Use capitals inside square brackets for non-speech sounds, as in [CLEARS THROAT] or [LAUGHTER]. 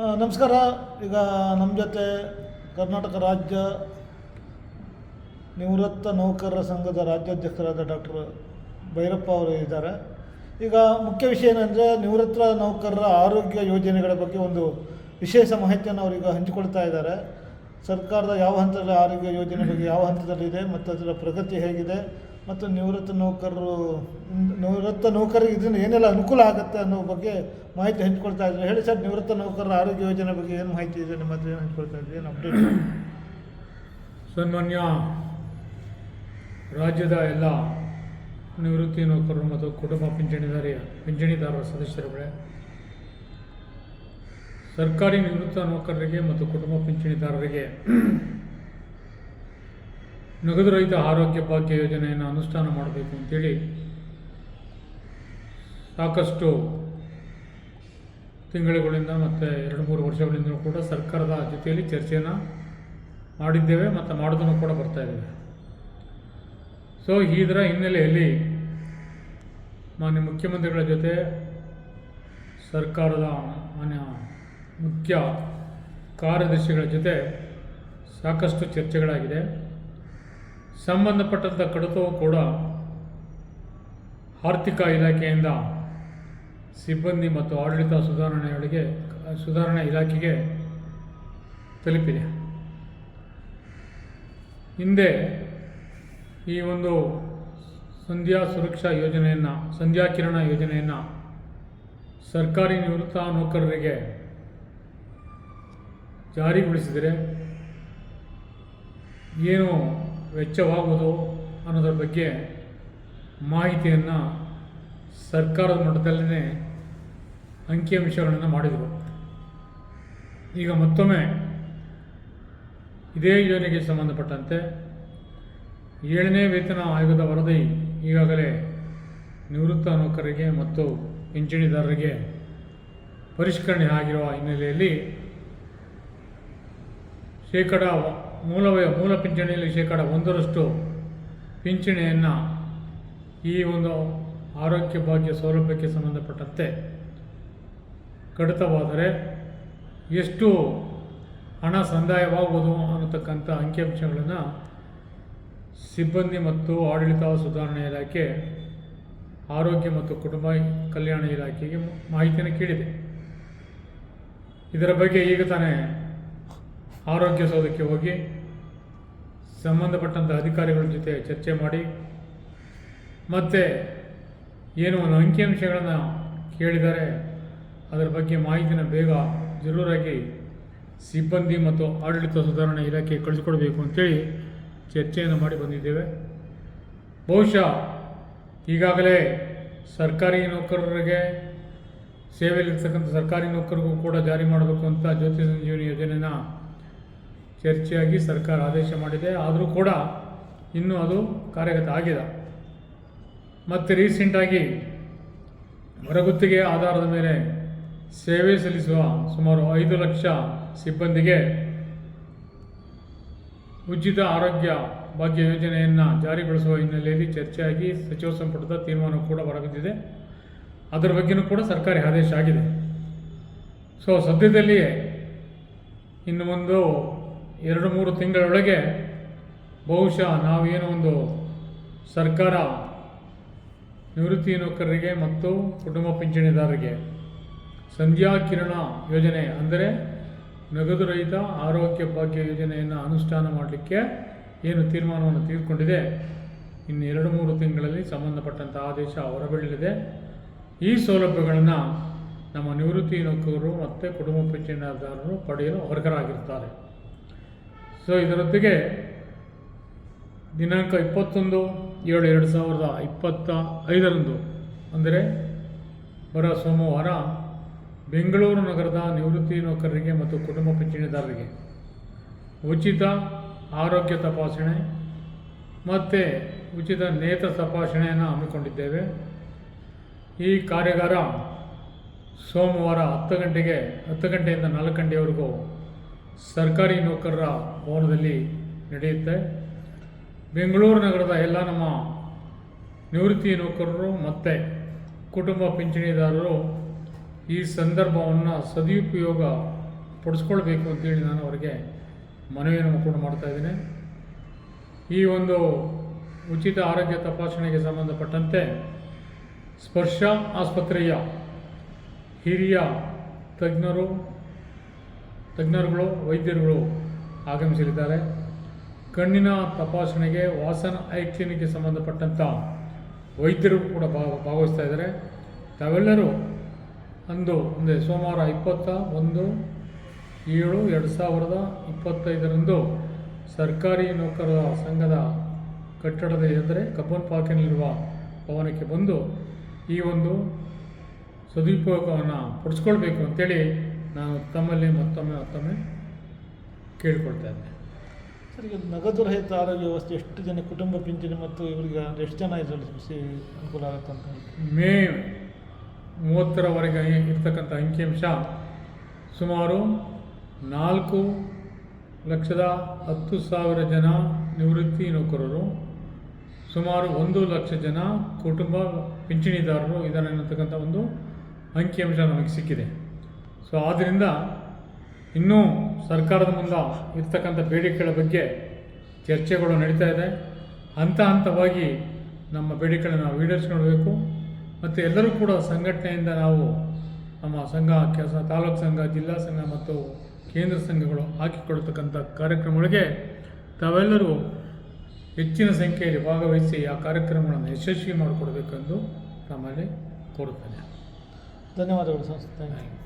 ನಮಸ್ಕಾರ. ಈಗ ನಮ್ಮ ಜೊತೆ ಕರ್ನಾಟಕ ರಾಜ್ಯ ನಿವೃತ್ತ ನೌಕರರ ಸಂಘದ ರಾಜ್ಯಾಧ್ಯಕ್ಷರಾದ ಡಾಕ್ಟರ್ ಭೈರಪ್ಪ ಅವರು ಇದ್ದಾರೆ. ಈಗ ಮುಖ್ಯ ವಿಷಯ ಏನಂದರೆ ನಿವೃತ್ತ ನೌಕರರ ಆರೋಗ್ಯ ಯೋಜನೆಗಳ ಬಗ್ಗೆ ಒಂದು ವಿಶೇಷ ಮಾಹಿತಿಯನ್ನು ಅವರೀಗ ಹಂಚಿಕೊಳ್ತಾ ಇದ್ದಾರೆ. ಸರ್ಕಾರದ ಯಾವ ಹಂತದಲ್ಲಿ ಆರೋಗ್ಯ ಯೋಜನೆ ಬಗ್ಗೆ ಯಾವ ಹಂತದಲ್ಲಿದೆ ಮತ್ತು ಅದರ ಪ್ರಗತಿ ಹೇಗಿದೆ, ಮತ್ತು ನಿವೃತ್ತ ನೌಕರರು ನಿವೃತ್ತ ನೌಕರರಿಗೆ ಇದರಿಂದ ಏನೆಲ್ಲ ಅನುಕೂಲ ಆಗುತ್ತೆ ಅನ್ನೋ ಬಗ್ಗೆ ಮಾಹಿತಿ ಹಂಚ್ಕೊಳ್ತಾ ಇದ್ದಾರೆ ಹೇಳಿ ಸರ್, ನಿವೃತ್ತ ನೌಕರರ ಆರೋಗ್ಯ ಯೋಜನೆ ಬಗ್ಗೆ ಏನು ಮಾಹಿತಿ ಇದೆ? ನಿಮ್ಮ ಹತ್ರ ಏನು ಹಂಚ್ಕೊಳ್ತಾ ಇದ್ದೀವಿ ಏನು ಅಪ್ಡೇಟ್ ಸನ್ಮಾನ್ಯ, ರಾಜ್ಯದ ಎಲ್ಲ ನಿವೃತ್ತಿ ನೌಕರರು ಮತ್ತು ಕುಟುಂಬ ಪಿಂಚಣಿದಾರಿಯ ಪಿಂಚಣಿದಾರರ ಸದಸ್ಯರುಗಳೇ, ಸರ್ಕಾರಿ ನಿವೃತ್ತ ನೌಕರರಿಗೆ ಮತ್ತು ಕುಟುಂಬ ಪಿಂಚಣಿದಾರರಿಗೆ [CLEARS THROAT] ನಗದು ರಹಿತ ಆರೋಗ್ಯ ಭಾಗ್ಯ ಯೋಜನೆಯನ್ನು ಅನುಷ್ಠಾನ ಮಾಡಬೇಕು ಅಂತೇಳಿ ಸಾಕಷ್ಟು ತಿಂಗಳುಗಳಿಂದ ಮತ್ತು ಎರಡು ಮೂರು ವರ್ಷಗಳಿಂದ ಕೂಡ ಸರ್ಕಾರದ ಜೊತೆಯಲ್ಲಿ ಚರ್ಚೆಯನ್ನು ಮಾಡಿದ್ದೇವೆ ಮತ್ತು ಮಾಡೋದನ್ನು ಕೂಡ ಬರ್ತಾ ಇದ್ದೇವೆ. ಸೊ ಇದರ ಹಿನ್ನೆಲೆಯಲ್ಲಿ ಮಾನ್ಯ ಮುಖ್ಯಮಂತ್ರಿಗಳ ಜೊತೆ ಸರ್ಕಾರದ ಮಾನ್ಯ ಮುಖ್ಯ ಕಾರ್ಯದರ್ಶಿಗಳ ಜೊತೆ ಸಾಕಷ್ಟು ಚರ್ಚೆಗಳಾಗಿದೆ. ಸಂಬಂಧಪಟ್ಟಂಥ ಕಡತವು ಕೂಡ ಆರ್ಥಿಕ ಇಲಾಖೆಯಿಂದ ಸಿಬ್ಬಂದಿ ಮತ್ತು ಆಡಳಿತ ಸುಧಾರಣೆಯೊಳಗೆ, ಸುಧಾರಣೆ ಇಲಾಖೆಗೆ ತಲುಪಿದೆ. ಹಿಂದೆ ಈ ಒಂದು ಸಂಧ್ಯಾ ಸುರಕ್ಷಾ ಯೋಜನೆಯನ್ನು, ಸಂಧ್ಯಾ ಕಿರಣ ಯೋಜನೆಯನ್ನು ಸರ್ಕಾರಿ ನಿವೃತ್ತ ನೌಕರರಿಗೆ ಜಾರಿಗೊಳಿಸಿದರೆ ಏನು ವೆಚ್ಚವಾಗುವುದು ಅನ್ನೋದ್ರ ಬಗ್ಗೆ ಮಾಹಿತಿಯನ್ನು ಸರ್ಕಾರದ ಮಟ್ಟದಲ್ಲೇ ಅಂಕಿಅಂಶಗಳನ್ನು ಮಾಡಿದರು. ಈಗ ಮತ್ತೊಮ್ಮೆ ಇದೇ ಯೋಜನೆಗೆ ಸಂಬಂಧಪಟ್ಟಂತೆ ಏಳನೇ ವೇತನ ಆಯೋಗದ ವರದಿ ಈಗಾಗಲೇ ನಿವೃತ್ತ ನೌಕರರಿಗೆ ಮತ್ತು ಪಿಂಚಣಿದಾರರಿಗೆ ಪರಿಷ್ಕರಣೆ ಆಗಿರುವ ಹಿನ್ನೆಲೆಯಲ್ಲಿ ಶೇಕಡ ಮೂಲ ಮೂಲ ಪಿಂಚಣಿಯಲ್ಲಿ ಶೇಕಡ ಒಂದರಷ್ಟು ಪಿಂಚಣಿಯನ್ನು ಈ ಒಂದು ಆರೋಗ್ಯ ಭಾಗ್ಯ ಸೌಲಭ್ಯಕ್ಕೆ ಸಂಬಂಧಪಟ್ಟಂತೆ ಕಡಿತವಾದರೆ ಎಷ್ಟು ಹಣ ಸಂದಾಯವಾಗುವುದು ಅನ್ನತಕ್ಕಂಥ ಅಂಕಿಅಂಶಗಳನ್ನು ಸಿಬ್ಬಂದಿ ಮತ್ತು ಆಡಳಿತ ಸುಧಾರಣೆ ಇಲಾಖೆ, ಆರೋಗ್ಯ ಮತ್ತು ಕುಟುಂಬ ಕಲ್ಯಾಣ ಇಲಾಖೆಗೆ ಮಾಹಿತಿಯನ್ನು ಕೇಳಿದೆ. ಇದರ ಬಗ್ಗೆ ಈಗ ತಾನೇ ಆರೋಗ್ಯ ಸೌಧಕ್ಕೆ ಹೋಗಿ ಸಂಬಂಧಪಟ್ಟಂಥ ಅಧಿಕಾರಿಗಳ ಜೊತೆ ಚರ್ಚೆ ಮಾಡಿ, ಮತ್ತು ಏನು ಒಂದು ಅಂಕಿಅಂಶಗಳನ್ನು ಕೇಳಿದರೆ ಅದರ ಬಗ್ಗೆ ಮಾಹಿತಿನ ಬೇಗ ಜರೂರಾಗಿ ಸಿಬ್ಬಂದಿ ಮತ್ತು ಆಡಳಿತ ಸುಧಾರಣೆ ಇಲಾಖೆ ಕಳಿಸ್ಕೊಡ್ಬೇಕು ಅಂತೇಳಿ ಚರ್ಚೆಯನ್ನು ಮಾಡಿ ಬಂದಿದ್ದೇವೆ. ಬಹುಶಃ ಈಗಾಗಲೇ ಸರ್ಕಾರಿ ನೌಕರರಿಗೆ ಸೇವೆಯಲ್ಲಿರ್ತಕ್ಕಂಥ ಸರ್ಕಾರಿ ನೌಕರಿಗೂ ಕೂಡ ಜಾರಿ ಮಾಡಬೇಕು ಅಂತ ಜ್ಯೋತಿ ಸಂಜೀವನಿ ಯೋಜನೆನ ಚರ್ಚೆಯಾಗಿ ಸರ್ಕಾರ ಆದೇಶ ಮಾಡಿದೆ. ಆದರೂ ಕೂಡ ಇನ್ನೂ ಅದು ಕಾರ್ಯಗತ ಆಗಿದೆ ಮತ್ತು ರೀಸೆಂಟಾಗಿ ಹೊರಗುತ್ತಿಗೆ ಆಧಾರದ ಮೇಲೆ ಸೇವೆ ಸಲ್ಲಿಸುವ ಸುಮಾರು ಐದು ಲಕ್ಷ ಸಿಬ್ಬಂದಿಗೆ ಉಚಿತ ಆರೋಗ್ಯ ಭಾಗ್ಯ ಯೋಜನೆಯನ್ನು ಜಾರಿಗೊಳಿಸುವ ಹಿನ್ನೆಲೆಯಲ್ಲಿ ಚರ್ಚೆಯಾಗಿ ಸಚಿವ ಸಂಪುಟದ ತೀರ್ಮಾನ ಕೂಡ ಹೊರಬಿದ್ದಿದೆ. ಅದರ ಬಗ್ಗೆಯೂ ಕೂಡ ಸರ್ಕಾರಿ ಆದೇಶ ಆಗಿದೆ. ಸೊ ಸದ್ಯದಲ್ಲಿಯೇ ಇನ್ನು ಒಂದು ಎರಡು ಮೂರು ತಿಂಗಳೊಳಗೆ ಬಹುಶಃ ನಾವೇನೋ ಒಂದು ಸರ್ಕಾರ ನಿವೃತ್ತಿ ನೌಕರರಿಗೆ ಮತ್ತು ಕುಟುಂಬ ಪಿಂಚಣಿದಾರರಿಗೆ ಸಂಧ್ಯಾ ಕಿರಣ ಯೋಜನೆ ಅಂದರೆ ನಗದು ರಹಿತ ಆರೋಗ್ಯ ಭಾಗ್ಯ ಯೋಜನೆಯನ್ನು ಅನುಷ್ಠಾನ ಮಾಡಲಿಕ್ಕೆ ಏನು ತೀರ್ಮಾನವನ್ನು ತೆಗೆದುಕೊಂಡಿದೆ ಇನ್ನು ಎರಡು ಮೂರು ತಿಂಗಳಲ್ಲಿ ಸಂಬಂಧಪಟ್ಟಂಥ ಆದೇಶ ಹೊರಬೀಳಲಿದೆ. ಈ ಸೌಲಭ್ಯಗಳನ್ನು ನಮ್ಮ ನಿವೃತ್ತಿ ನೌಕರರು ಮತ್ತು ಕುಟುಂಬ ಪಿಂಚಣಿದಾರರು ಪಡೆಯಲು ಅರ್ಹರಾಗಿರ್ತಾರೆ ಸೊ ಇದರೊತ್ತಿಗೆ ದಿನಾಂಕ ಇಪ್ಪತ್ತೊಂದು ಏಳು ಎರಡು ಸಾವಿರದ ಇಪ್ಪತ್ತ ಐದರಂದು, ಅಂದರೆ ಬರ ಸೋಮವಾರ ಬೆಂಗಳೂರು ನಗರದ ನಿವೃತ್ತಿ ನೌಕರರಿಗೆ ಮತ್ತು ಕುಟುಂಬ ಪಿಂಚಣಿದಾರರಿಗೆ ಉಚಿತ ಆರೋಗ್ಯ ತಪಾಸಣೆ ಮತ್ತು ಉಚಿತ ನೇತ್ರ ತಪಾಸಣೆಯನ್ನು ಹಮ್ಮಿಕೊಂಡಿದ್ದೇವೆ. ಈ ಕಾರ್ಯಾಗಾರ ಸೋಮವಾರ ಹತ್ತು ಗಂಟೆಗೆ, ಹತ್ತು ಗಂಟೆಯಿಂದ ನಾಲ್ಕು ಗಂಟೆವರೆಗೂ ಸರ್ಕಾರಿ ನೌಕರರ ಭವನದಲ್ಲಿ ನಡೆಯುತ್ತೆ. ಬೆಂಗಳೂರು ನಗರದ ಎಲ್ಲ ನಮ್ಮ ನಿವೃತ್ತಿ ನೌಕರರು ಮತ್ತು ಕುಟುಂಬ ಪಿಂಚಣಿದಾರರು ಈ ಸಂದರ್ಭವನ್ನು ಸದುಪಯೋಗ ಪಡಿಸ್ಕೊಳ್ಬೇಕು ಅಂತೇಳಿ ನಾನು ಅವರಿಗೆ ಮನವಿಯನ್ನು ಕೂಡ ಮಾಡ್ತಾಯಿದ್ದೀನಿ ಈ ಒಂದು ಉಚಿತ ಆರೋಗ್ಯ ತಪಾಸಣೆಗೆ ಸಂಬಂಧಪಟ್ಟಂತೆ ಸ್ಪರ್ಶ ಆಸ್ಪತ್ರೆಯ ಹಿರಿಯ ತಜ್ಞರು, ತಜ್ಞರುಗಳು, ವೈದ್ಯರುಗಳು ಆಗಮಿಸಲಿದ್ದಾರೆ. ಕಣ್ಣಿನ ತಪಾಸಣೆಗೆ ವಾಸನ ಐ ಕ್ಲಿನಿಕ್ಗೆ ಸಂಬಂಧಪಟ್ಟಂಥ ವೈದ್ಯರು ಕೂಡ ಭಾಗ ಭಾಗವಹಿಸ್ತಾ ಇದ್ದಾರೆ. ತಾವೆಲ್ಲರೂ ಅಂದು, ಅಂದರೆ ಸೋಮವಾರ ಇಪ್ಪತ್ತ ಒಂದು, ಏಳು ಎರಡು ಸಾವಿರದ ಇಪ್ಪತ್ತೈದರಂದು ಸರ್ಕಾರಿ ನೌಕರರ ಸಂಘದ ಕಟ್ಟಡದ ಎದುರೆ ಕಬ್ಬನ್ ಪಾರ್ಕಿನಲ್ಲಿರುವ ಭವನಕ್ಕೆ ಬಂದು ಈ ಒಂದು ಸದುಪಯೋಗವನ್ನು ಪಡಿಸ್ಕೊಳ್ಬೇಕು ಅಂತೇಳಿ ನಾನು ತಮ್ಮಲ್ಲಿ ಮತ್ತೊಮ್ಮೆ ಮತ್ತೊಮ್ಮೆ ಕೇಳಿಕೊಳ್ತಾ ಇದ್ದೇನೆ. ಸರ್ ಈಗ ನಗದು ರಹಿತ ಆರೋಗ್ಯ ವ್ಯವಸ್ಥೆ, ಎಷ್ಟು ಜನ ಕುಟುಂಬ ಪಿಂಚಣಿ ಮತ್ತು ಇವರಿಗೆ ಎಷ್ಟು ಜನ ಇದರಲ್ಲಿ ಸೇ ಅನುಕೂಲ ಆಗುತ್ತೆ ಅಂತ ಹೇಳಿ. ಮೇ ಮೂವತ್ತರವರೆಗೆ ಇರ್ತಕ್ಕಂಥ ಅಂಕಿಅಂಶ ಸುಮಾರು ನಾಲ್ಕು ಲಕ್ಷದ ಹತ್ತು ಸಾವಿರ ಜನ ನಿವೃತ್ತಿ ನೌಕರರು, ಸುಮಾರು ಒಂದು ಲಕ್ಷ ಜನ ಕುಟುಂಬ ಪಿಂಚಣಿದಾರರು ಇದ್ದಾರೆ ಅನ್ನತಕ್ಕಂಥ ಒಂದು ಅಂಕಿಅಂಶ ನಮಗೆ ಸಿಕ್ಕಿದೆ. ಸೊ ಆದ್ದರಿಂದ ಇನ್ನೂ ಸರ್ಕಾರದ ಮುಂದೆ ಇರ್ತಕ್ಕಂಥ ಬೇಡಿಕೆಗಳ ಬಗ್ಗೆ ಚರ್ಚೆಗಳು ನಡೀತಾ ಇದೆ. ಹಂತ ಹಂತವಾಗಿ ನಮ್ಮ ಬೇಡಿಕೆಗಳನ್ನು ನಾವು ಈಡೇರಿಸ್ಕೊಳ್ಬೇಕು. ಮತ್ತು ಎಲ್ಲರೂ ಕೂಡ ಸಂಘಟನೆಯಿಂದ ನಾವು ನಮ್ಮ ಸಂಘ ಕೆಲಸ ತಾಲೂಕು ಸಂಘ, ಜಿಲ್ಲಾ ಸಂಘ ಮತ್ತು ಕೇಂದ್ರ ಸಂಘಗಳು ಹಾಕಿಕೊಳ್ತಕ್ಕಂಥ ಕಾರ್ಯಕ್ರಮಗಳಿಗೆ ತಾವೆಲ್ಲರೂ ಹೆಚ್ಚಿನ ಸಂಖ್ಯೆಯಲ್ಲಿ ಭಾಗವಹಿಸಿ ಆ ಕಾರ್ಯಕ್ರಮಗಳನ್ನು ಯಶಸ್ವಿ ಮಾಡಿಕೊಡ್ಬೇಕೆಂದು ನಮ್ಮಲ್ಲಿ ಕೋರುತ್ತೇನೆ. ಧನ್ಯವಾದಗಳು ಸಂಸ್ಥೆ